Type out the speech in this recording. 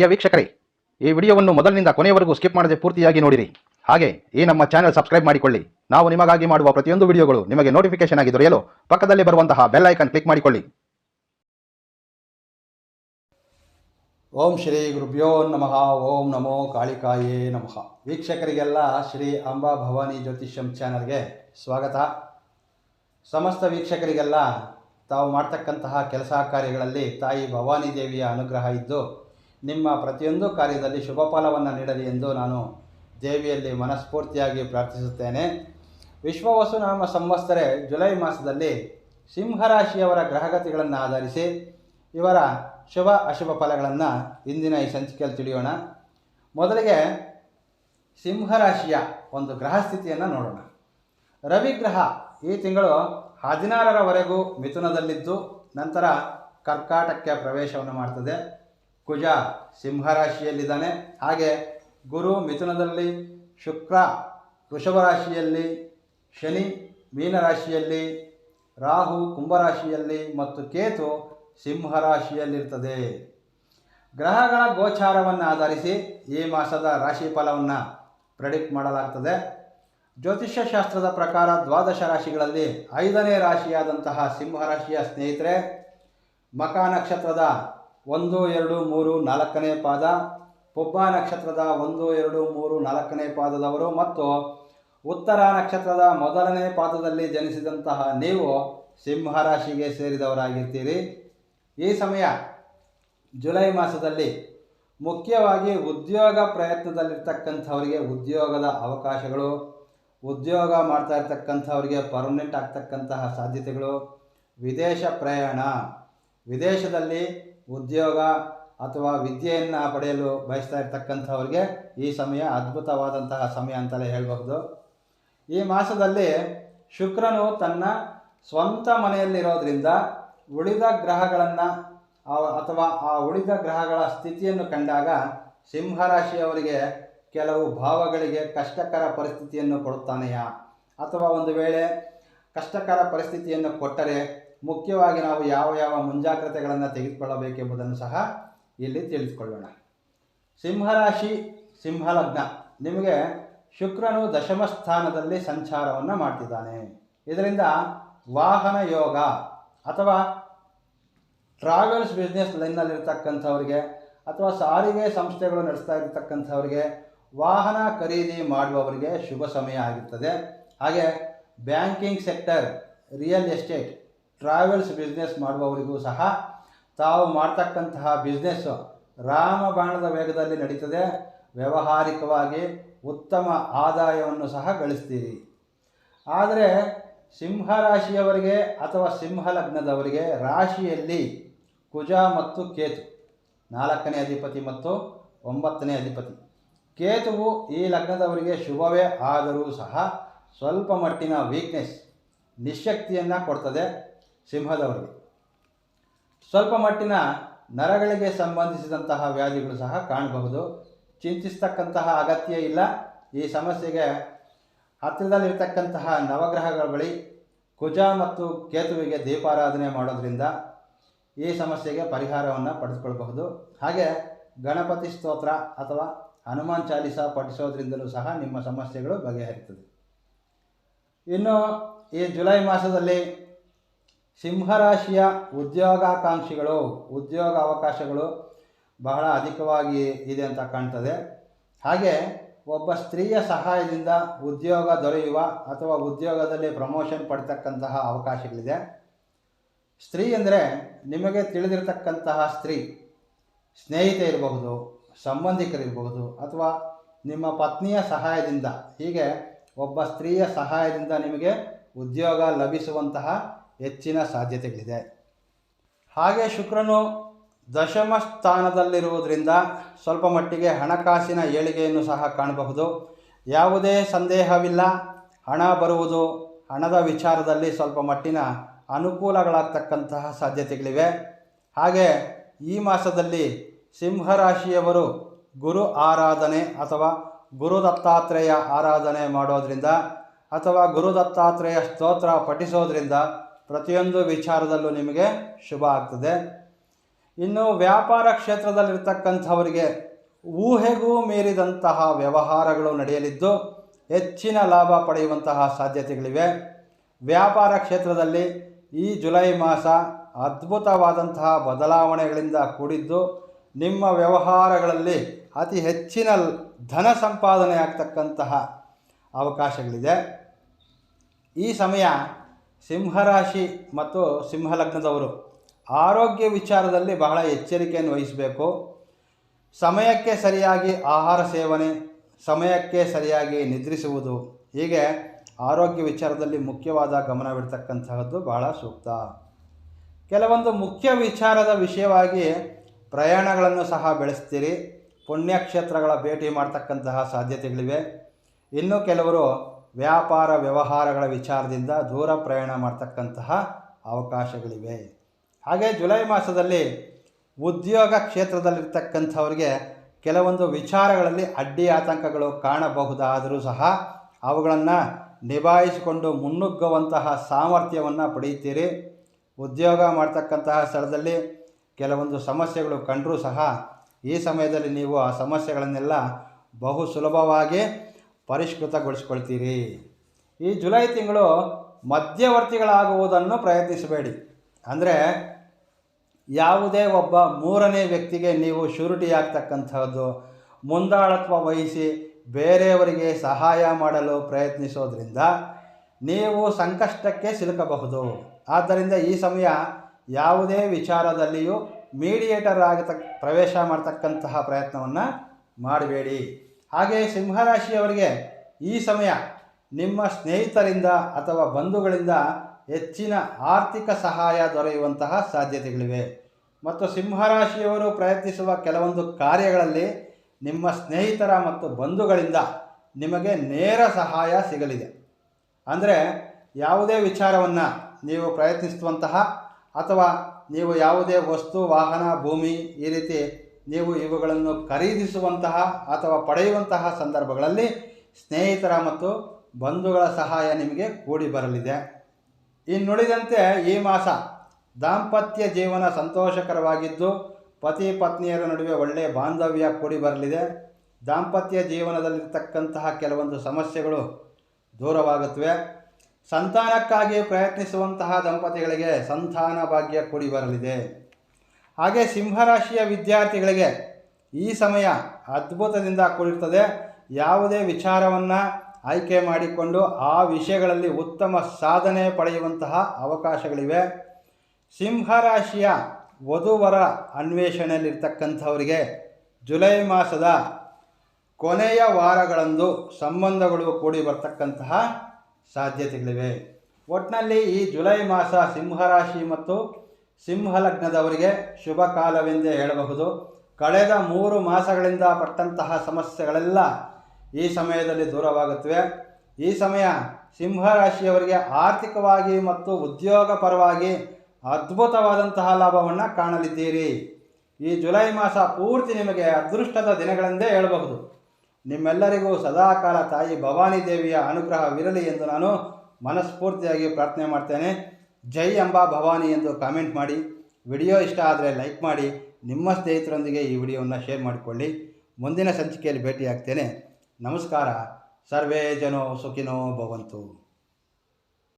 ಪ್ರಿಯ ವೀಕ್ಷಕರೇ, ಈ ವಿಡಿಯೋವನ್ನು ಮೊದಲಿನಿಂದ ಕೊನೆಯವರೆಗೂ ಸ್ಕಿಪ್ ಮಾಡದೆ ಪೂರ್ತಿಯಾಗಿ ನೋಡಿರಿ. ಹಾಗೆ, ಈ ನಮ್ಮ ಚಾನೆಲ್ ಸಬ್ಸ್ಕ್ರೈಬ್ ಮಾಡಿಕೊಳ್ಳಿ. ನಾವು ನಿಮಗಾಗಿ ಮಾಡುವ ಪ್ರತಿಯೊಂದು ವಿಡಿಯೋಗಳು ನಿಮಗೆ ನೋಟಿಫಿಕೇಶನ್ ಆಗಿ ದೊರೆಯಲು ಪಕ್ಕದಲ್ಲಿ ಬರುವಂತಹ ಬೆಲ್ ಐಕನ್ ಕ್ಲಿಕ್ ಮಾಡಿಕೊಳ್ಳಿ. ಓಂ ಶ್ರೀ ಗುರುಭ್ಯೋ ನಮಃ. ಓಂ ನಮೋ ಕಾಳಿಕಾಯೇ ನಮಃ. ವೀಕ್ಷಕರಿಗೆಲ್ಲ ಶ್ರೀ ಅಂಬಾ ಭವಾನಿ ಜ್ಯೋತಿಷ್ಯಂ ಚಾನಲ್ಗೆ ಸ್ವಾಗತ. ಸಮಸ್ತ ವೀಕ್ಷಕರಿಗೆಲ್ಲ ತಾವು ಮಾಡ್ತಕ್ಕಂತಹ ಕೆಲಸ ಕಾರ್ಯಗಳಲ್ಲಿ ತಾಯಿ ಭವಾನಿ ದೇವಿಯ ಅನುಗ್ರಹ ಇದ್ದು ನಿಮ್ಮ ಪ್ರತಿಯೊಂದು ಕಾರ್ಯದಲ್ಲಿ ಶುಭ ಫಲವನ್ನು ನೀಡಲಿ ಎಂದು ನಾನು ದೇವಿಯಲ್ಲಿ ಮನಸ್ಫೂರ್ತಿಯಾಗಿ ಪ್ರಾರ್ಥಿಸುತ್ತೇನೆ. ವಿಶ್ವವಸುನಾಮ ಸಂವತ್ಸರೆ, ಜುಲೈ ಮಾಸದಲ್ಲಿ ಸಿಂಹರಾಶಿಯವರ ಗ್ರಹಗತಿಗಳನ್ನು ಆಧರಿಸಿ ಇವರ ಶುಭ ಅಶುಭ ಫಲಗಳನ್ನು ಇಂದಿನ ಈ ಸಂಚಿಕೆಯಲ್ಲಿ ತಿಳಿಯೋಣ. ಮೊದಲಿಗೆ ಸಿಂಹರಾಶಿಯ ಒಂದು ಗ್ರಹ ಸ್ಥಿತಿಯನ್ನು ನೋಡೋಣ. ರವಿ ಗ್ರಹ ಈ ತಿಂಗಳು ಹದಿನಾರರವರೆಗೂ ಮಿಥುನದಲ್ಲಿದ್ದು, ನಂತರ ಕರ್ಕಾಟಕ್ಕೆ ಪ್ರವೇಶವನ್ನು ಮಾಡ್ತದೆ. ಕುಜ ಸಿಂಹರಾಶಿಯಲ್ಲಿದ್ದಾನೆ. ಹಾಗೆ ಗುರು ಮಿಥುನದಲ್ಲಿ ಶುಕ್ರ ವೃಷಭ ರಾಶಿಯಲ್ಲಿ ಶನಿ ಮೀನರಾಶಿಯಲ್ಲಿ, ರಾಹು ಕುಂಭರಾಶಿಯಲ್ಲಿ ಮತ್ತು ಕೇತು ಸಿಂಹರಾಶಿಯಲ್ಲಿರ್ತದೆ. ಗ್ರಹಗಳ ಗೋಚಾರವನ್ನು ಆಧರಿಸಿ ಈ ಮಾಸದ ರಾಶಿ ಫಲವನ್ನು ಪ್ರೆಡಿಕ್ಟ್ ಮಾಡಲಾಗ್ತದೆ. ಜ್ಯೋತಿಷ್ಯ ಶಾಸ್ತ್ರದ ಪ್ರಕಾರ ದ್ವಾದಶ ರಾಶಿಗಳಲ್ಲಿ ಐದನೇ ರಾಶಿಯಾದಂತಹ ಸಿಂಹರಾಶಿಯ ಸ್ನೇಹಿತರೆ, ಮಕ ನಕ್ಷತ್ರದ ಒಂದು, ಎರಡು, ಮೂರು, ನಾಲ್ಕನೇ ಪಾದ, ಪೊಬ್ಬ ನಕ್ಷತ್ರದ ಒಂದು, ಎರಡು, ಮೂರು, ನಾಲ್ಕನೇ ಪಾದದವರು ಮತ್ತು ಉತ್ತರ ನಕ್ಷತ್ರದ ಮೊದಲನೇ ಪಾದದಲ್ಲಿ ಜನಿಸಿದಂತಹ ನೀವು ಸಿಂಹರಾಶಿಗೆ ಸೇರಿದವರಾಗಿರ್ತೀರಿ. ಈ ಸಮಯ ಜುಲೈ ಮಾಸದಲ್ಲಿ ಮುಖ್ಯವಾಗಿ ಉದ್ಯೋಗ ಪ್ರಯತ್ನದಲ್ಲಿರ್ತಕ್ಕಂಥವರಿಗೆ ಉದ್ಯೋಗದ ಅವಕಾಶಗಳು, ಉದ್ಯೋಗ ಮಾಡ್ತಾ ಇರ್ತಕ್ಕಂಥವರಿಗೆ ಪರ್ಮನೆಂಟ್ ಆಗ್ತಕ್ಕಂತಹ ಸಾಧ್ಯತೆಗಳು. ವಿದೇಶ ಪ್ರಯಾಣ, ವಿದೇಶದಲ್ಲಿ ಉದ್ಯೋಗ ಅಥವಾ ವಿದ್ಯೆಯನ್ನು ಪಡೆಯಲು ಬಯಸ್ತಾ ಇರ್ತಕ್ಕಂಥವ್ರಿಗೆ ಈ ಸಮಯ ಅದ್ಭುತವಾದಂತಹ ಸಮಯ ಅಂತಲೇ ಹೇಳಬಹುದು. ಈ ಮಾಸದಲ್ಲಿ ಶುಕ್ರನು ತನ್ನ ಸ್ವಂತ ಮನೆಯಲ್ಲಿರೋದ್ರಿಂದ ಉಳಿದ ಗ್ರಹಗಳನ್ನು ಅಥವಾ ಆ ಉಳಿದ ಗ್ರಹಗಳ ಸ್ಥಿತಿಯನ್ನು ಕಂಡಾಗ ಸಿಂಹರಾಶಿಯವರಿಗೆ ಕೆಲವು ಭಾವಗಳಿಗೆ ಕಷ್ಟಕರ ಪರಿಸ್ಥಿತಿಯನ್ನು ಕೊಡುತ್ತಾನೆಯಾ? ಅಥವಾ ಒಂದು ವೇಳೆ ಕಷ್ಟಕರ ಪರಿಸ್ಥಿತಿಯನ್ನು ಕೊಟ್ಟರೆ ಮುಖ್ಯವಾಗಿ ನಾವು ಯಾವ ಯಾವ ಮುಂಜಾಗ್ರತೆಗಳನ್ನು ತೆಗೆದುಕೊಳ್ಳಬೇಕೆಂಬುದನ್ನು ಸಹ ಇಲ್ಲಿ ತಿಳಿದುಕೊಳ್ಳೋಣ. ಸಿಂಹರಾಶಿ, ಸಿಂಹಲಗ್ನ. ನಿಮಗೆ ಶುಕ್ರನು ದಶಮ ಸ್ಥಾನದಲ್ಲಿ ಸಂಚಾರವನ್ನು ಮಾಡ್ತಿದ್ದಾನೆ. ಇದರಿಂದ ವಾಹನ ಯೋಗ ಅಥವಾ ಟ್ರಾವೆಲ್ಸ್ ಬಿಸ್ನೆಸ್ ಲೈನ್ನಲ್ಲಿರ್ತಕ್ಕಂಥವ್ರಿಗೆ ಅಥವಾ ಸಾರಿಗೆ ಸಂಸ್ಥೆಗಳು ನಡೆಸ್ತಾ ಇರತಕ್ಕಂಥವ್ರಿಗೆ ವಾಹನ ಖರೀದಿ ಮಾಡುವವರಿಗೆ ಶುಭ ಸಮಯ ಆಗಿರ್ತದೆ. ಹಾಗೆ banking sector, real estate travels business ಮಾಡುವವರಿಗೂ ಸಹ ತಾವು ಮಾಡ್ತಕ್ಕಂತಹ ಬಿಸ್ನೆಸ್ಸು ರಾಮಬಾಣದ ವೇಗದಲ್ಲಿ ನಡೀತದೆ. ವ್ಯವಹಾರಿಕವಾಗಿ ಉತ್ತಮ ಆದಾಯವನ್ನು ಸಹ ಗಳಿಸ್ತೀರಿ. ಆದರೆ ಸಿಂಹ ರಾಶಿಯವರಿಗೆ ಅಥವಾ ಸಿಂಹ ಲಗ್ನದವರಿಗೆ ರಾಶಿಯಲ್ಲಿ ಕುಜ ಮತ್ತು ಕೇತು, ನಾಲ್ಕನೇ ಅಧಿಪತಿ ಮತ್ತು ಒಂಬತ್ತನೇ ಅಧಿಪತಿ. ಕೇತುವು ಈ ಲಗ್ನದವರಿಗೆ ಶುಭವೇ, ಆದರೂ ಸಹ ಸ್ವಲ್ಪ ಮಟ್ಟಿನ ವೀಕ್ನೆಸ್ ನಿಶಕ್ತಿಯನ್ನು ಕೊಡ್ತದೆ. ಸಿಂಹದವರಿಗೆ ಸ್ವಲ್ಪ ಮಟ್ಟಿನ ನರಗಳಿಗೆ ಸಂಬಂಧಿಸಿದಂತಹ ವ್ಯಾಧಿಗಳು ಸಹ ಕಾಣಬಹುದು. ಚಿಂತಿಸ್ತಕ್ಕಂತಹ ಅಗತ್ಯ ಇಲ್ಲ. ಈ ಸಮಸ್ಯೆಗೆ ಹತ್ತಿರದಲ್ಲಿರ್ತಕ್ಕಂತಹ ನವಗ್ರಹಗಳ ಬಳಿ ಕುಜ ಮತ್ತು ಕೇತುವಿಗೆ ದೀಪಾರಾಧನೆ ಮಾಡೋದ್ರಿಂದ ಈ ಸಮಸ್ಯೆಗೆ ಪರಿಹಾರವನ್ನು ಪಡೆದುಕೊಳ್ಬಹುದು. ಹಾಗೆ ಗಣಪತಿ ಸ್ತೋತ್ರ ಅಥವಾ ಹನುಮಾನ್ ಚಾಲಿಸ ಪಠಿಸೋದ್ರಿಂದಲೂ ಸಹ ನಿಮ್ಮ ಸಮಸ್ಯೆಗಳು ಬಗೆಹರಿತದೆ. ಇನ್ನು ಈ ಜುಲೈ ಮಾಸದಲ್ಲಿ ಸಿಂಹರಾಶಿಯ ಉದ್ಯೋಗಾಕಾಂಕ್ಷಿಗಳು, ಉದ್ಯೋಗ ಅವಕಾಶಗಳು ಬಹಳ ಅಧಿಕವಾಗಿ ಇದೆ ಅಂತ ಕಾಣ್ತದೆ. ಹಾಗೆ ಒಬ್ಬ ಸ್ತ್ರೀಯ ಸಹಾಯದಿಂದ ಉದ್ಯೋಗ ದೊರೆಯುವ ಅಥವಾ ಉದ್ಯೋಗದಲ್ಲಿ ಪ್ರಮೋಷನ್ ಪಡ್ತಕ್ಕಂತಹ ಅವಕಾಶಗಳಿದೆ. ಸ್ತ್ರೀ ಅಂದರೆ ನಿಮಗೆ ತಿಳಿದಿರತಕ್ಕಂತಹ ಸ್ತ್ರೀ, ಸ್ನೇಹಿತೆ ಇರಬಹುದು, ಸಂಬಂಧಿಕರಿರಬಹುದು ಅಥವಾ ನಿಮ್ಮ ಪತ್ನಿಯ ಸಹಾಯದಿಂದ, ಹೀಗೆ ಒಬ್ಬ ಸ್ತ್ರೀಯ ಸಹಾಯದಿಂದ ನಿಮಗೆ ಉದ್ಯೋಗ ಲಭಿಸುವಂತಹ ಹೆಚ್ಚಿನ ಸಾಧ್ಯತೆಗಳಿದೆ. ಹಾಗೆ ಶುಕ್ರನು ದಶಮ ಸ್ಥಾನದಲ್ಲಿರುವುದರಿಂದ ಸ್ವಲ್ಪ ಮಟ್ಟಿಗೆ ಹಣಕಾಸಿನ ಏಳಿಗೆಯನ್ನು ಸಹ ಕಾಣಬಹುದು. ಯಾವುದೇ ಸಂದೇಹವಿಲ್ಲ. ಹಣ ಬರುವುದು ಹಣದ ವಿಚಾರದಲ್ಲಿ ಸ್ವಲ್ಪ ಮಟ್ಟಿನ ಅನುಕೂಲಗಳಾಗ್ತಕ್ಕಂತಹ ಸಾಧ್ಯತೆಗಳಿವೆ. ಹಾಗೆ ಈ ಮಾಸದಲ್ಲಿ ಸಿಂಹರಾಶಿಯವರು ಗುರು ಆರಾಧನೆ ಅಥವಾ ಗುರು ದತ್ತಾತ್ರೇಯ ಆರಾಧನೆ ಮಾಡೋದರಿಂದ ಅಥವಾ ಗುರು ದತ್ತಾತ್ರೇಯ ಸ್ತೋತ್ರ ಪಠಿಸೋದ್ರಿಂದ ಪ್ರತಿಯೊಂದು ವಿಚಾರದಲ್ಲೂ ನಿಮಗೆ ಶುಭ ಆಗ್ತದೆ. ಇನ್ನು ವ್ಯಾಪಾರ ಕ್ಷೇತ್ರದಲ್ಲಿರ್ತಕ್ಕಂಥವರಿಗೆ ಊಹೆಗೂ ಮೀರಿದಂತಹ ವ್ಯವಹಾರಗಳು ನಡೆಯಲಿದ್ದು ಹೆಚ್ಚಿನ ಲಾಭ ಪಡೆಯುವಂತಹ ಸಾಧ್ಯತೆಗಳಿವೆ. ವ್ಯಾಪಾರ ಕ್ಷೇತ್ರದಲ್ಲಿ ಈ ಜುಲೈ ಮಾಸ ಅದ್ಭುತವಾದಂತಹ ಬದಲಾವಣೆಗಳಿಂದ ಕೂಡಿದ್ದು ನಿಮ್ಮ ವ್ಯವಹಾರಗಳಲ್ಲಿ ಅತಿ ಹೆಚ್ಚಿನ ಧನ ಸಂಪಾದನೆ ಆಗ್ತಕ್ಕಂತಹ ಅವಕಾಶಗಳಿದೆ. ಈ ಸಮಯ ಸಿಂಹರಾಶಿ ಮತ್ತು ಸಿಂಹಲಗ್ನದವರು, ಆರೋಗ್ಯ ವಿಚಾರದಲ್ಲಿ ಬಹಳ ಎಚ್ಚರಿಕೆಯನ್ನು ವಹಿಸಬೇಕು. ಸಮಯಕ್ಕೆ ಸರಿಯಾಗಿ ಆಹಾರ ಸೇವನೆ, ಸಮಯಕ್ಕೆ ಸರಿಯಾಗಿ ನಿದ್ರಿಸುವುದು, ಹೀಗೆ ಆರೋಗ್ಯ ವಿಚಾರದಲ್ಲಿ ಮುಖ್ಯವಾದ ಗಮನವಿಡ್ತಕ್ಕಂತಹದ್ದು ಬಹಳ ಸೂಕ್ತ. ಕೆಲವೊಂದು ಮುಖ್ಯ ವಿಚಾರದ ವಿಷಯವಾಗಿ ಪ್ರಯಾಣಗಳನ್ನು ಸಹ ಬೆಳೆಸ್ತೀರಿ. ಪುಣ್ಯಕ್ಷೇತ್ರಗಳ ಭೇಟಿ ಮಾಡ್ತಕ್ಕಂತಹ ಸಾಧ್ಯತೆಗಳಿವೆ. ಇನ್ನು ಕೆಲವರು ವ್ಯಾಪಾರ ವ್ಯವಹಾರಗಳ ವಿಚಾರದಿಂದ ದೂರ ಪ್ರಯಾಣ ಮಾಡ್ತಕ್ಕಂತಹ ಅವಕಾಶಗಳಿವೆ. ಹಾಗೆ ಜುಲೈ ಮಾಸದಲ್ಲಿ ಉದ್ಯೋಗ ಕ್ಷೇತ್ರದಲ್ಲಿರ್ತಕ್ಕಂಥವ್ರಿಗೆ ಕೆಲವೊಂದು ವಿಚಾರಗಳಲ್ಲಿ ಅಡ್ಡಿ ಆತಂಕಗಳು ಕಾಣಬಹುದಾದರೂ ಸಹ ಅವುಗಳನ್ನು ನಿಭಾಯಿಸಿಕೊಂಡು ಮುನ್ನುಗ್ಗುವಂತಹ ಸಾಮರ್ಥ್ಯವನ್ನು ಪಡೆಯುತ್ತೀರಿ. ಉದ್ಯೋಗ ಮಾಡ್ತಕ್ಕಂತಹ ಸ್ಥಳದಲ್ಲಿ ಕೆಲವೊಂದು ಸಮಸ್ಯೆಗಳು ಕಂಡರೂ ಸಹ ಈ ಸಮಯದಲ್ಲಿ ನೀವು ಆ ಸಮಸ್ಯೆಗಳನ್ನೆಲ್ಲ ಬಹು ಸುಲಭವಾಗಿ ಪರಿಷ್ಕೃತಗೊಳಿಸ್ಕೊಳ್ತೀರಿ. ಈ ಜುಲೈ ತಿಂಗಳು ಮಧ್ಯವರ್ತಿಗಳಾಗುವುದನ್ನು ಪ್ರಯತ್ನಿಸಬೇಡಿ. ಅಂದರೆ ಯಾವುದೇ ಒಬ್ಬ ಮೂರನೇ ವ್ಯಕ್ತಿಗೆ ನೀವು ಶ್ಯೂರಿಟಿ ಆಗ್ತಕ್ಕಂಥದ್ದು ಮುಂದಾಳತ್ವ ವಹಿಸಿ ಬೇರೆಯವರಿಗೆ ಸಹಾಯ ಮಾಡಲು ಪ್ರಯತ್ನಿಸೋದ್ರಿಂದ ನೀವು ಸಂಕಷ್ಟಕ್ಕೆ ಸಿಲುಕಬಹುದು. ಆದ್ದರಿಂದ ಈ ಸಮಯ ಯಾವುದೇ ವಿಚಾರದಲ್ಲಿಯೂ ಮೀಡಿಯೇಟರ್ ಆಗತಕ್ಕ ಪ್ರವೇಶ ಮಾಡ್ತಕ್ಕಂತಹ ಪ್ರಯತ್ನವನ್ನು ಮಾಡಬೇಡಿ. ಹಾಗೆ ಸಿಂಹರಾಶಿಯವರಿಗೆ ಈ ಸಮಯ ನಿಮ್ಮ ಸ್ನೇಹಿತರಿಂದ ಅಥವಾ ಬಂಧುಗಳಿಂದ ಹೆಚ್ಚಿನ ಆರ್ಥಿಕ ಸಹಾಯ ದೊರೆಯುವಂತಹ ಸಾಧ್ಯತೆಗಳಿವೆ. ಮತ್ತು ಸಿಂಹರಾಶಿಯವರು ಪ್ರಯತ್ನಿಸುವ ಕೆಲವೊಂದು ಕಾರ್ಯಗಳಲ್ಲಿ ನಿಮ್ಮ ಸ್ನೇಹಿತರ ಮತ್ತು ಬಂಧುಗಳಿಂದ ನಿಮಗೆ ನೇರ ಸಹಾಯ ಸಿಗಲಿದೆ. ಅಂದರೆ ಯಾವುದೇ ವಿಚಾರವನ್ನು ನೀವು ಪ್ರಯತ್ನಿಸುವಂತಹ ಅಥವಾ ನೀವು ಯಾವುದೇ ವಸ್ತು, ವಾಹನ, ಭೂಮಿ ಈ ರೀತಿ ನೀವು ಇವುಗಳನ್ನು ಖರೀದಿಸುವಂತಹ ಅಥವಾ ಪಡೆಯುವಂತಹ ಸಂದರ್ಭಗಳಲ್ಲಿ ಸ್ನೇಹಿತರ ಮತ್ತು ಬಂಧುಗಳ ಸಹಾಯ ನಿಮಗೆ ಕೂಡಿ ಬರಲಿದೆ. ಇನ್ನುಳಿದಂತೆ ಈ ಮಾಸ ದಾಂಪತ್ಯ ಜೀವನ ಸಂತೋಷಕರವಾಗಿದ್ದು ಪತಿ ಪತ್ನಿಯರ ನಡುವೆ ಒಳ್ಳೆಯ ಬಾಂಧವ್ಯ ಕೂಡಿ ಬರಲಿದೆ. ದಾಂಪತ್ಯ ಜೀವನದಲ್ಲಿರ್ತಕ್ಕಂತಹ ಕೆಲವೊಂದು ಸಮಸ್ಯೆಗಳು ದೂರವಾಗುತ್ತವೆ. ಸಂತಾನಕ್ಕಾಗಿ ಪ್ರಯತ್ನಿಸುವಂತಹ ದಂಪತಿಗಳಿಗೆ ಸಂತಾನ ಭಾಗ್ಯ ಕೂಡಿ ಬರಲಿದೆ. ಹಾಗೆ ಸಿಂಹರಾಶಿಯ ವಿದ್ಯಾರ್ಥಿಗಳಿಗೆ ಈ ಸಮಯ ಅದ್ಭುತದಿಂದ ಕೂಡಿರ್ತದೆ ಯಾವುದೇ ವಿಚಾರವನ್ನು ಆಯ್ಕೆ ಮಾಡಿಕೊಂಡು ಆ ವಿಷಯಗಳಲ್ಲಿ ಉತ್ತಮ ಸಾಧನೆ ಪಡೆಯುವಂತಹ ಅವಕಾಶಗಳಿವೆ. ಸಿಂಹರಾಶಿಯ ವಧುವರ ಅನ್ವೇಷಣೆಯಲ್ಲಿರ್ತಕ್ಕಂಥವರಿಗೆ ಜುಲೈ ಮಾಸದ ಕೊನೆಯ ವಾರಗಳಂದು ಸಂಬಂಧಗಳು ಕೂಡಿ ಬರ್ತಕ್ಕಂತಹ ಸಾಧ್ಯತೆಗಳಿವೆ. ಒಟ್ಟಿನಲ್ಲಿ ಈ ಜುಲೈ ಮಾಸ ಸಿಂಹರಾಶಿ ಮತ್ತು ಸಿಂಹಲಗ್ನದವರಿಗೆ ಶುಭ ಕಾಲವೆಂದೇ ಹೇಳಬಹುದು. ಕಳೆದ ಮೂರು ಮಾಸಗಳಿಂದ ಪಟ್ಟಂತಹ ಸಮಸ್ಯೆಗಳೆಲ್ಲ ಈ ಸಮಯದಲ್ಲಿ ದೂರವಾಗುತ್ತವೆ. ಈ ಸಮಯ ಸಿಂಹರಾಶಿಯವರಿಗೆ ಆರ್ಥಿಕವಾಗಿ ಮತ್ತು ಉದ್ಯೋಗ ಪರವಾಗಿ ಅದ್ಭುತವಾದಂತಹ ಲಾಭವನ್ನು ಕಾಣಲಿದ್ದೀರಿ. ಈ ಜುಲೈ ಮಾಸ ಪೂರ್ತಿ ನಿಮಗೆ ಅದೃಷ್ಟದ ದಿನಗಳೆಂದೇ ಹೇಳಬಹುದು. ನಿಮ್ಮೆಲ್ಲರಿಗೂ ಸದಾಕಾಲ ತಾಯಿ ಭವಾನಿ ದೇವಿಯ ಅನುಗ್ರಹವಿರಲಿ ಎಂದು ನಾನು ಮನಸ್ಫೂರ್ತಿಯಾಗಿ ಪ್ರಾರ್ಥನೆ ಮಾಡ್ತೇನೆ. ಜೈ ಅಂಬಾ ಭವಾನಿ ಎಂದು ಕಾಮೆಂಟ್ ಮಾಡಿ. ವಿಡಿಯೋ ಇಷ್ಟ ಆದರೆ ಲೈಕ್ ಮಾಡಿ. ನಿಮ್ಮ ಸ್ನೇಹಿತರೊಂದಿಗೆ ಈ ವಿಡಿಯೋವನ್ನು ಶೇರ್ ಮಾಡಿಕೊಳ್ಳಿ. ಮುಂದಿನ ಸಂಚಿಕೆಯಲ್ಲಿ ಭೇಟಿಯಾಗ್ತೇನೆ. ನಮಸ್ಕಾರ. ಸರ್ವೇ ಜನೋ ಸುಖಿನೋ ಭವಂತು.